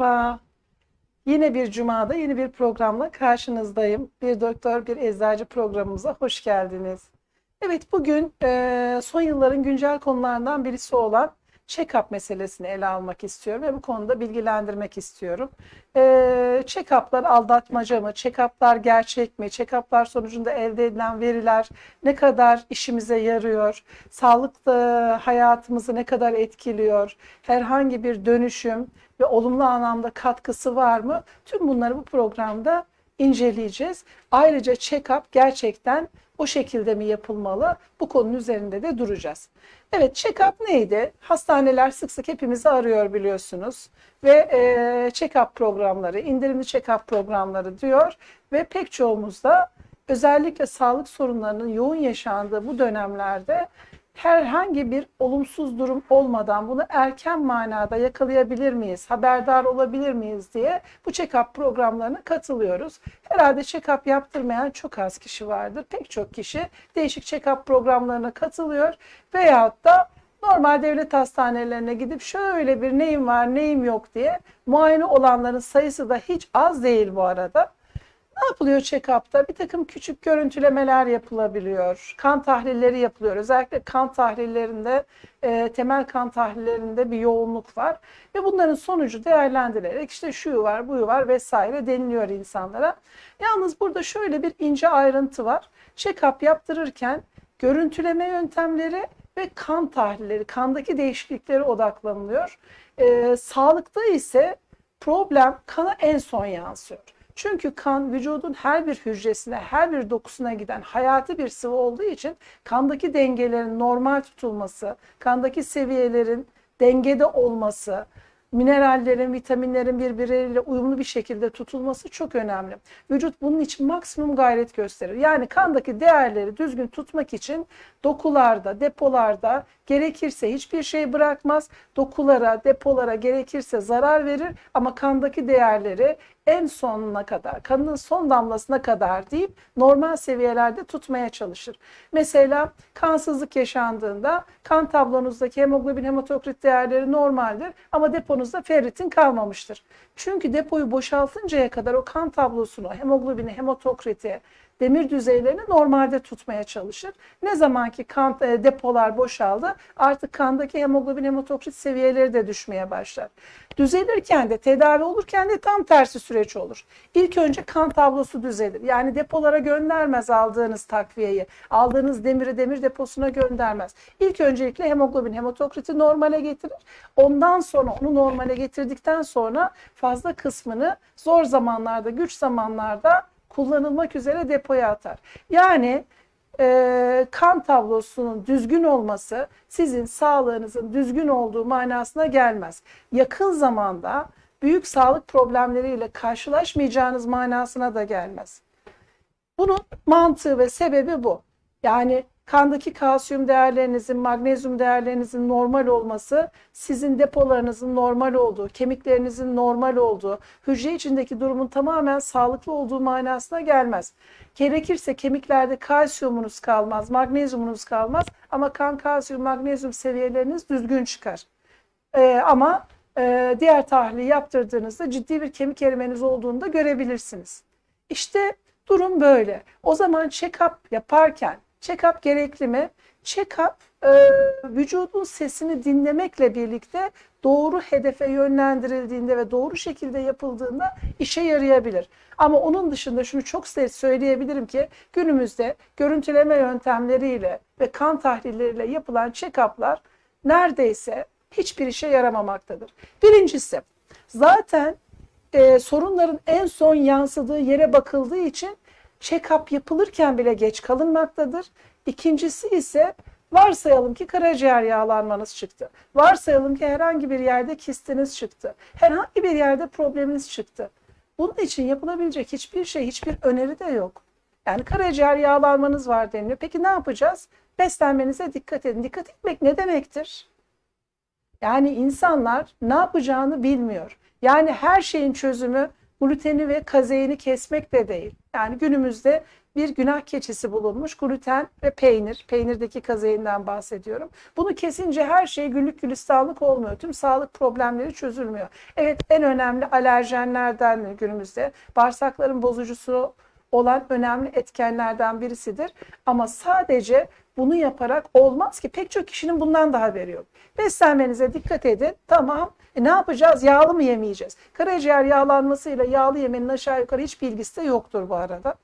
Merhaba. Yine bir cumada yeni bir programla karşınızdayım. Bir doktor, bir eczacı programımıza hoş geldiniz. Evet, bugün son yılların güncel konularından birisi olan check-up meselesini ele almak istiyorum ve bu konuda bilgilendirmek istiyorum. E, check-up'lar aldatmaca mı? Check-up'lar gerçek mi? Check-up'lar sonucunda elde edilen veriler ne kadar işimize yarıyor? Sağlıklı hayatımızı ne kadar etkiliyor? Herhangi bir dönüşüm ve olumlu anlamda katkısı var mı? Tüm bunları bu programda inceleyeceğiz. Ayrıca check-up gerçekten o şekilde mi yapılmalı? Bu konunun üzerinde de duracağız. Evet, check-up neydi? Hastaneler sık sık hepimizi arıyor biliyorsunuz. Ve e, check-up programları, indirimli check-up programları diyor. Ve pek çoğumuz da özellikle sağlık sorunlarının yoğun yaşandığı bu dönemlerde herhangi bir olumsuz durum olmadan bunu erken manada yakalayabilir miyiz, haberdar olabilir miyiz diye bu check-up programlarına katılıyoruz. Herhalde check-up yaptırmayan çok az kişi vardır. Pek çok kişi değişik check-up programlarına katılıyor veyahut da normal devlet hastanelerine gidip şöyle bir neyim var neyim yok diye muayene olanların sayısı da hiç az değil bu arada. Ne yapılıyor check-up'ta? Bir takım küçük görüntülemeler yapılabiliyor. Kan tahlilleri yapılıyor. Özellikle kan tahlillerinde, e, temel kan tahlillerinde bir yoğunluk var. Ve bunların sonucu değerlendirilerek işte şu var, bu var vesaire deniliyor insanlara. Yalnız burada şöyle bir ince ayrıntı var. Check-up yaptırırken görüntüleme yöntemleri ve kan tahlilleri, kandaki değişikliklere odaklanılıyor. E, sağlıkta ise problem kana en son yansıyor. Çünkü kan vücudun her bir hücresine, her bir dokusuna giden hayati bir sıvı olduğu için kandaki dengelerin normal tutulması, kandaki seviyelerin dengede olması, minerallerin, vitaminlerin birbirleriyle uyumlu bir şekilde tutulması çok önemli. Vücut bunun için maksimum gayret gösterir. Yani kandaki değerleri düzgün tutmak için dokularda, depolarda gerekirse hiçbir şey bırakmaz. Dokulara, depolara gerekirse zarar verir ama kandaki değerleri en sonuna kadar, kanın son damlasına kadar deyip normal seviyelerde tutmaya çalışır. Mesela kansızlık yaşandığında kan tablonuzdaki hemoglobin hematokrit değerleri normaldir ama deponuzda ferritin kalmamıştır. Çünkü depoyu boşaltıncaya kadar o kan tablosunu, hemoglobini, hematokriti, demir düzeylerini normalde tutmaya çalışır. Ne zaman ki kan e, depolar boşaldı artık kandaki hemoglobin hematokrit seviyeleri de düşmeye başlar. Düzelirken de tedavi olurken de tam tersi süreç olur. İlk önce kan tablosu düzelir. Yani depolara göndermez aldığınız takviyeyi. Aldığınız demiri demir deposuna göndermez. İlk öncelikle hemoglobin hematokriti normale getirir. Ondan sonra onu normale getirdikten sonra fazla kısmını zor zamanlarda, güç zamanlarda kullanılmak üzere depoya atar. Yani e, kan tablosunun düzgün olması sizin sağlığınızın düzgün olduğu manasına gelmez. Yakın zamanda büyük sağlık problemleriyle karşılaşmayacağınız manasına da gelmez. Bunun mantığı ve sebebi bu. Yani kandaki kalsiyum değerlerinizin, magnezyum değerlerinizin normal olması, sizin depolarınızın normal olduğu, kemiklerinizin normal olduğu, hücre içindeki durumun tamamen sağlıklı olduğu manasına gelmez. Gerekirse kemiklerde kalsiyumunuz kalmaz, magnezyumunuz kalmaz ama kan kalsiyum, magnezyum seviyeleriniz düzgün çıkar. Ee, ama e, diğer tahlili yaptırdığınızda ciddi bir kemik erimeniz olduğunu da görebilirsiniz. İşte durum böyle. O zaman check-up yaparken Check-up gerekli mi? Check-up e, vücudun sesini dinlemekle birlikte doğru hedefe yönlendirildiğinde ve doğru şekilde yapıldığında işe yarayabilir. Ama onun dışında şunu çok söyleyebilirim ki günümüzde görüntüleme yöntemleriyle ve kan tahlilleriyle yapılan check-up'lar neredeyse hiçbir işe yaramamaktadır. Birincisi zaten e, sorunların en son yansıdığı yere bakıldığı için check-up yapılırken bile geç kalınmaktadır. İkincisi ise varsayalım ki karaciğer yağlanmanız çıktı. Varsayalım ki herhangi bir yerde kistiniz çıktı. Herhangi bir yerde probleminiz çıktı. Bunun için yapılabilecek hiçbir şey, hiçbir öneri de yok. Yani karaciğer yağlanmanız var deniliyor. Peki ne yapacağız? Beslenmenize dikkat edin. Dikkat etmek ne demektir? Yani insanlar ne yapacağını bilmiyor. Yani her şeyin çözümü gluteni ve kazeini kesmek de değil. Yani günümüzde bir günah keçisi bulunmuş gluten ve peynir. Peynirdeki kazeinden bahsediyorum. Bunu kesince her şey güllük gülistanlık olmuyor. Tüm sağlık problemleri çözülmüyor. Evet en önemli alerjenlerden günümüzde bağırsakların bozucusu olan önemli etkenlerden birisidir. Ama sadece bunu yaparak olmaz ki. Pek çok kişinin bundan da haberi yok. Beslenmenize dikkat edin. Tamam. E ne yapacağız? Yağlı mı yemeyeceğiz? Karaciğer yağlanmasıyla yağlı yemenin aşağı yukarı hiçbir ilgisi de yoktur bu arada.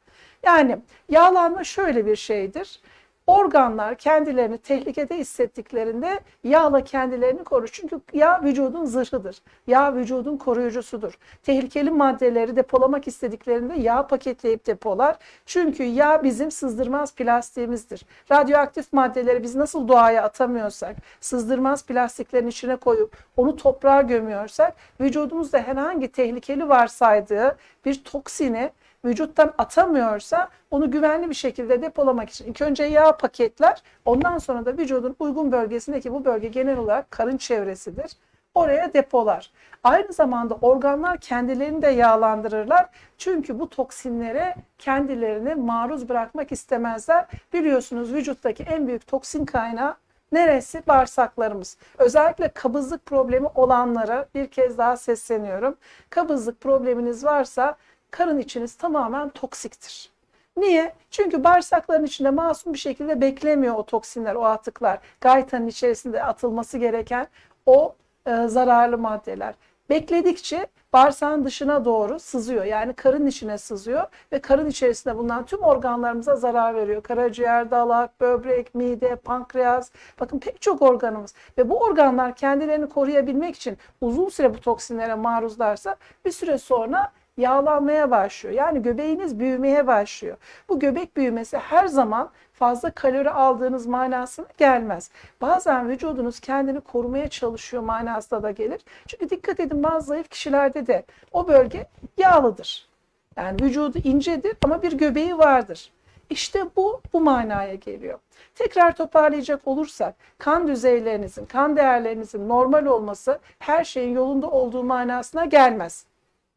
Yani yağlanma şöyle bir şeydir. Organlar kendilerini tehlikede hissettiklerinde yağla kendilerini korur. Çünkü yağ vücudun zırhıdır. Yağ vücudun koruyucusudur. Tehlikeli maddeleri depolamak istediklerinde yağ paketleyip depolar. Çünkü yağ bizim sızdırmaz plastiğimizdir. Radyoaktif maddeleri biz nasıl doğaya atamıyorsak, sızdırmaz plastiklerin içine koyup onu toprağa gömüyorsak, vücudumuzda herhangi tehlikeli varsaydığı bir toksini vücuttan atamıyorsa onu güvenli bir şekilde depolamak için ilk önce yağ paketler ondan sonra da vücudun uygun bölgesindeki bu bölge genel olarak karın çevresidir. Oraya depolar. Aynı zamanda organlar kendilerini de yağlandırırlar. Çünkü bu toksinlere kendilerini maruz bırakmak istemezler. Biliyorsunuz vücuttaki en büyük toksin kaynağı Neresi? Bağırsaklarımız. Özellikle kabızlık problemi olanlara bir kez daha sesleniyorum. Kabızlık probleminiz varsa karın içiniz tamamen toksiktir. Niye? Çünkü bağırsakların içinde masum bir şekilde beklemiyor o toksinler, o atıklar. Gaytanın içerisinde atılması gereken o e, zararlı maddeler. Bekledikçe bağırsağın dışına doğru sızıyor. Yani karın içine sızıyor ve karın içerisinde bulunan tüm organlarımıza zarar veriyor. Karaciğer, dalak, böbrek, mide, pankreas. Bakın pek çok organımız. Ve bu organlar kendilerini koruyabilmek için uzun süre bu toksinlere maruzlarsa bir süre sonra yağlanmaya başlıyor. Yani göbeğiniz büyümeye başlıyor. Bu göbek büyümesi her zaman fazla kalori aldığınız manasına gelmez. Bazen vücudunuz kendini korumaya çalışıyor manasında da gelir. Çünkü dikkat edin bazı zayıf kişilerde de o bölge yağlıdır. Yani vücudu incedir ama bir göbeği vardır. İşte bu bu manaya geliyor. Tekrar toparlayacak olursak kan düzeylerinizin, kan değerlerinizin normal olması her şeyin yolunda olduğu manasına gelmez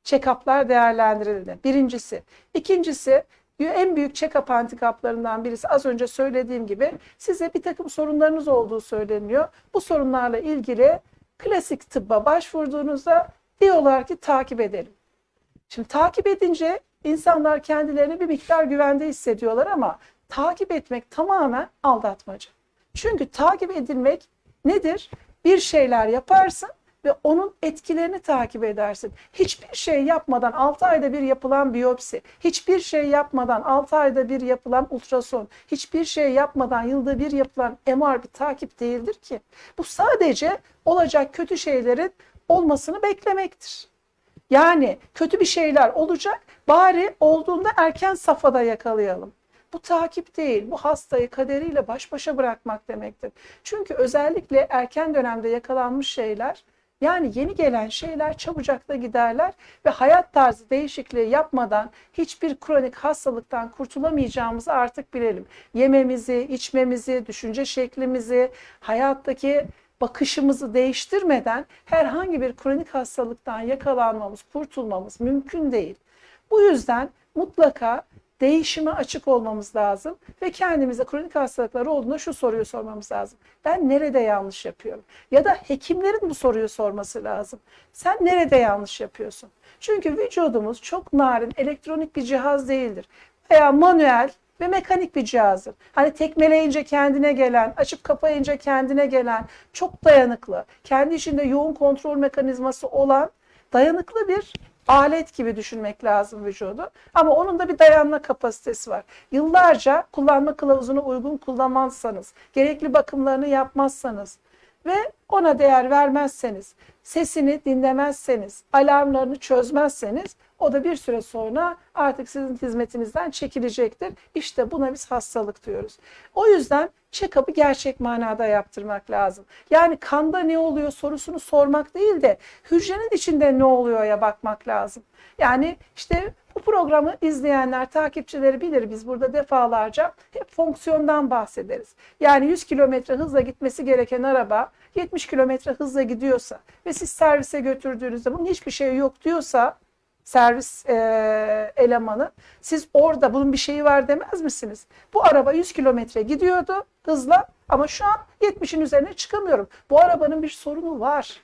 check-up'lar değerlendirildi. Birincisi. İkincisi en büyük check-up handikaplarından birisi az önce söylediğim gibi size bir takım sorunlarınız olduğu söyleniyor. Bu sorunlarla ilgili klasik tıbba başvurduğunuzda diyorlar ki takip edelim. Şimdi takip edince insanlar kendilerini bir miktar güvende hissediyorlar ama takip etmek tamamen aldatmaca. Çünkü takip edilmek nedir? Bir şeyler yaparsın ve onun etkilerini takip edersin. Hiçbir şey yapmadan 6 ayda bir yapılan biyopsi, hiçbir şey yapmadan 6 ayda bir yapılan ultrason, hiçbir şey yapmadan yılda bir yapılan MR bir takip değildir ki. Bu sadece olacak kötü şeylerin olmasını beklemektir. Yani kötü bir şeyler olacak bari olduğunda erken safhada yakalayalım. Bu takip değil, bu hastayı kaderiyle baş başa bırakmak demektir. Çünkü özellikle erken dönemde yakalanmış şeyler yani yeni gelen şeyler çabucak da giderler ve hayat tarzı değişikliği yapmadan hiçbir kronik hastalıktan kurtulamayacağımızı artık bilelim. Yememizi, içmemizi, düşünce şeklimizi, hayattaki bakışımızı değiştirmeden herhangi bir kronik hastalıktan yakalanmamız, kurtulmamız mümkün değil. Bu yüzden mutlaka değişime açık olmamız lazım ve kendimize kronik hastalıklar olduğunda şu soruyu sormamız lazım. Ben nerede yanlış yapıyorum? Ya da hekimlerin bu soruyu sorması lazım. Sen nerede yanlış yapıyorsun? Çünkü vücudumuz çok narin, elektronik bir cihaz değildir. Veya manuel ve mekanik bir cihazdır. Hani tekmeleyince kendine gelen, açıp kapayınca kendine gelen, çok dayanıklı, kendi içinde yoğun kontrol mekanizması olan dayanıklı bir alet gibi düşünmek lazım vücudu. Ama onun da bir dayanma kapasitesi var. Yıllarca kullanma kılavuzunu uygun kullanmazsanız, gerekli bakımlarını yapmazsanız ve ona değer vermezseniz, sesini dinlemezseniz, alarmlarını çözmezseniz o da bir süre sonra artık sizin hizmetinizden çekilecektir. İşte buna biz hastalık diyoruz. O yüzden check-up'ı gerçek manada yaptırmak lazım. Yani kanda ne oluyor sorusunu sormak değil de hücrenin içinde ne oluyor ya bakmak lazım. Yani işte bu programı izleyenler, takipçileri bilir biz burada defalarca hep fonksiyondan bahsederiz. Yani 100 kilometre hızla gitmesi gereken araba 70 kilometre hızla gidiyorsa ve siz servise götürdüğünüzde bunun hiçbir şey yok diyorsa servis e, elemanı. Siz orada bunun bir şeyi var demez misiniz? Bu araba 100 kilometre gidiyordu hızla ama şu an 70'in üzerine çıkamıyorum. Bu arabanın bir sorunu var.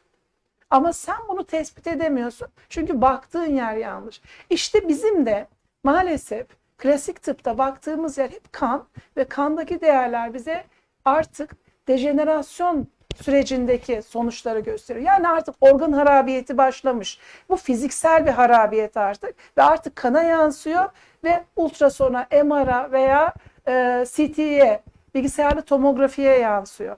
Ama sen bunu tespit edemiyorsun. Çünkü baktığın yer yanlış. İşte bizim de maalesef klasik tıpta baktığımız yer hep kan ve kandaki değerler bize artık dejenerasyon sürecindeki sonuçları gösteriyor. Yani artık organ harabiyeti başlamış. Bu fiziksel bir harabiyet artık ve artık kana yansıyor ve ultrasona, MR'a veya e, CT'ye, bilgisayarlı tomografiye yansıyor.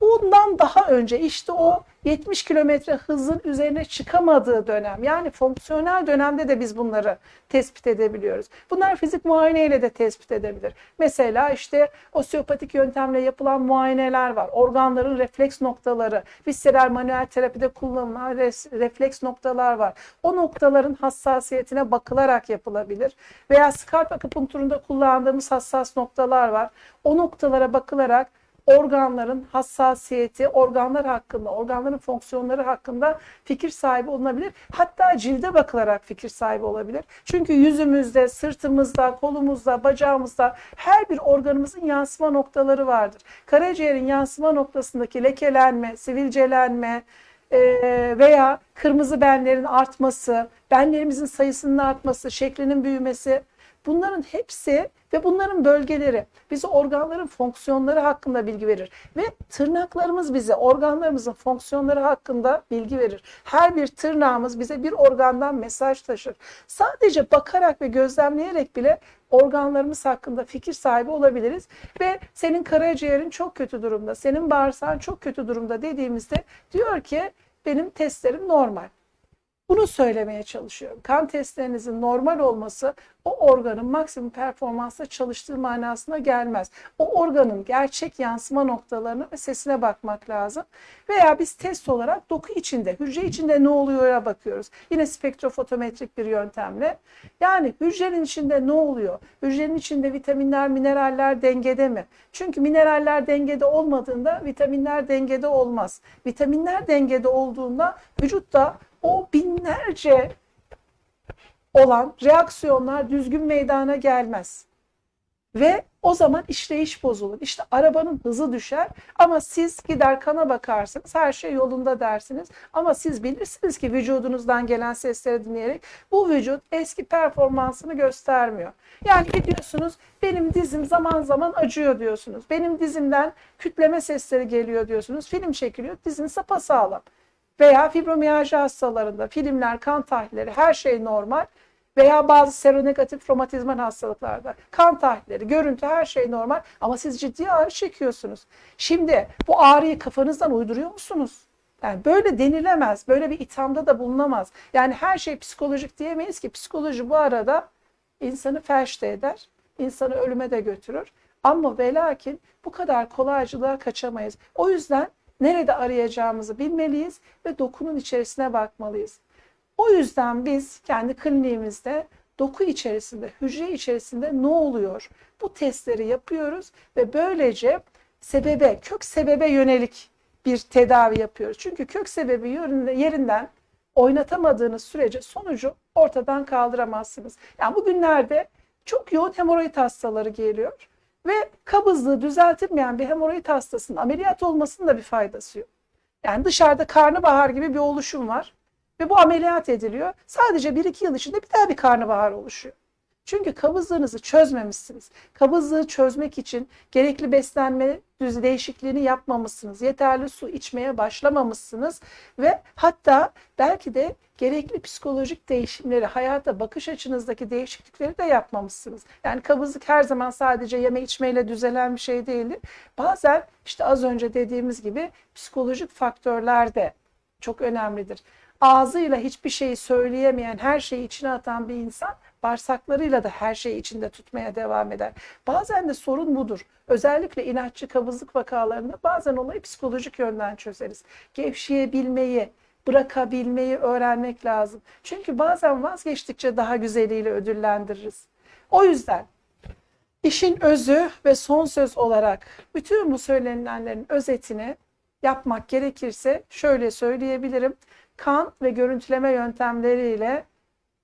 Bundan daha önce işte o 70 kilometre hızın üzerine çıkamadığı dönem yani fonksiyonel dönemde de biz bunları tespit edebiliyoruz. Bunlar fizik muayeneyle de tespit edebilir. Mesela işte osteopatik yöntemle yapılan muayeneler var. Organların refleks noktaları, visceral manuel terapide kullanılan refleks noktalar var. O noktaların hassasiyetine bakılarak yapılabilir. Veya skalp akupunkturunda kullandığımız hassas noktalar var. O noktalara bakılarak organların hassasiyeti, organlar hakkında, organların fonksiyonları hakkında fikir sahibi olunabilir. Hatta cilde bakılarak fikir sahibi olabilir. Çünkü yüzümüzde, sırtımızda, kolumuzda, bacağımızda her bir organımızın yansıma noktaları vardır. Karaciğerin yansıma noktasındaki lekelenme, sivilcelenme, veya kırmızı benlerin artması, benlerimizin sayısının artması, şeklinin büyümesi Bunların hepsi ve bunların bölgeleri bize organların fonksiyonları hakkında bilgi verir. Ve tırnaklarımız bize organlarımızın fonksiyonları hakkında bilgi verir. Her bir tırnağımız bize bir organdan mesaj taşır. Sadece bakarak ve gözlemleyerek bile organlarımız hakkında fikir sahibi olabiliriz. Ve senin karaciğerin çok kötü durumda, senin bağırsağın çok kötü durumda dediğimizde diyor ki benim testlerim normal. Bunu söylemeye çalışıyorum. Kan testlerinizin normal olması o organın maksimum performansla çalıştığı manasına gelmez. O organın gerçek yansıma noktalarına ve sesine bakmak lazım. Veya biz test olarak doku içinde, hücre içinde ne oluyor'a bakıyoruz. Yine spektrofotometrik bir yöntemle. Yani hücrenin içinde ne oluyor? Hücrenin içinde vitaminler, mineraller dengede mi? Çünkü mineraller dengede olmadığında vitaminler dengede olmaz. Vitaminler dengede olduğunda vücutta o binlerce olan reaksiyonlar düzgün meydana gelmez. Ve o zaman işleyiş bozulur. İşte arabanın hızı düşer ama siz gider kana bakarsınız her şey yolunda dersiniz. Ama siz bilirsiniz ki vücudunuzdan gelen sesleri dinleyerek bu vücut eski performansını göstermiyor. Yani gidiyorsunuz benim dizim zaman zaman acıyor diyorsunuz. Benim dizimden kütleme sesleri geliyor diyorsunuz. Film çekiliyor dizin sapasağlam veya fibromiyalji hastalarında filmler, kan tahlilleri her şey normal veya bazı seronegatif romatizmal hastalıklarda kan tahlilleri, görüntü her şey normal ama siz ciddi ağrı çekiyorsunuz. Şimdi bu ağrıyı kafanızdan uyduruyor musunuz? Yani böyle denilemez, böyle bir ithamda da bulunamaz. Yani her şey psikolojik diyemeyiz ki psikoloji bu arada insanı felç de eder, insanı ölüme de götürür. Ama ve lakin bu kadar kolaycılığa kaçamayız. O yüzden nerede arayacağımızı bilmeliyiz ve dokunun içerisine bakmalıyız. O yüzden biz kendi kliniğimizde doku içerisinde, hücre içerisinde ne oluyor? Bu testleri yapıyoruz ve böylece sebebe, kök sebebe yönelik bir tedavi yapıyoruz. Çünkü kök sebebi yerinden oynatamadığınız sürece sonucu ortadan kaldıramazsınız. Yani bugünlerde çok yoğun hemoroid hastaları geliyor. Ve kabızlığı düzeltilmeyen bir hemoroid hastasının ameliyat olmasının da bir faydası yok. Yani dışarıda karnabahar gibi bir oluşum var ve bu ameliyat ediliyor. Sadece 1-2 yıl içinde bir daha bir karnabahar oluşuyor. Çünkü kabızlığınızı çözmemişsiniz. Kabızlığı çözmek için gerekli beslenme düz değişikliğini yapmamışsınız. Yeterli su içmeye başlamamışsınız ve hatta belki de gerekli psikolojik değişimleri, hayata bakış açınızdaki değişiklikleri de yapmamışsınız. Yani kabızlık her zaman sadece yeme içmeyle düzelen bir şey değildir. Bazen işte az önce dediğimiz gibi psikolojik faktörler de çok önemlidir. Ağzıyla hiçbir şeyi söyleyemeyen, her şeyi içine atan bir insan bağırsaklarıyla da her şeyi içinde tutmaya devam eder. Bazen de sorun budur. Özellikle inatçı kabızlık vakalarında bazen olayı psikolojik yönden çözeriz. Gevşeyebilmeyi, bırakabilmeyi öğrenmek lazım. Çünkü bazen vazgeçtikçe daha güzeliyle ödüllendiririz. O yüzden işin özü ve son söz olarak bütün bu söylenilenlerin özetini yapmak gerekirse şöyle söyleyebilirim. Kan ve görüntüleme yöntemleriyle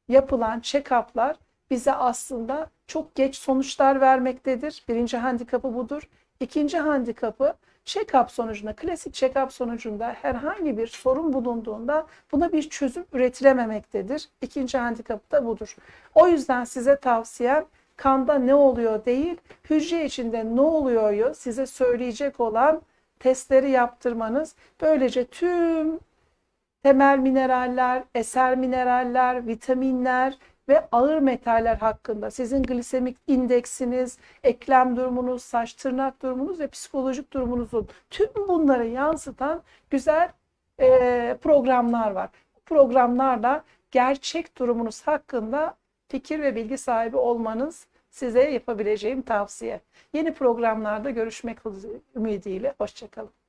yapılan check-up'lar bize aslında çok geç sonuçlar vermektedir. Birinci handikapı budur. İkinci handikapı check-up sonucunda, klasik check-up sonucunda herhangi bir sorun bulunduğunda buna bir çözüm üretilememektedir. İkinci handikapı da budur. O yüzden size tavsiyem kanda ne oluyor değil, hücre içinde ne oluyor size söyleyecek olan testleri yaptırmanız. Böylece tüm temel mineraller, eser mineraller, vitaminler ve ağır metaller hakkında sizin glisemik indeksiniz, eklem durumunuz, saç tırnak durumunuz ve psikolojik durumunuzun tüm bunları yansıtan güzel e, programlar var. Bu programlarla gerçek durumunuz hakkında fikir ve bilgi sahibi olmanız size yapabileceğim tavsiye. Yeni programlarda görüşmek ümidiyle. Hoşçakalın.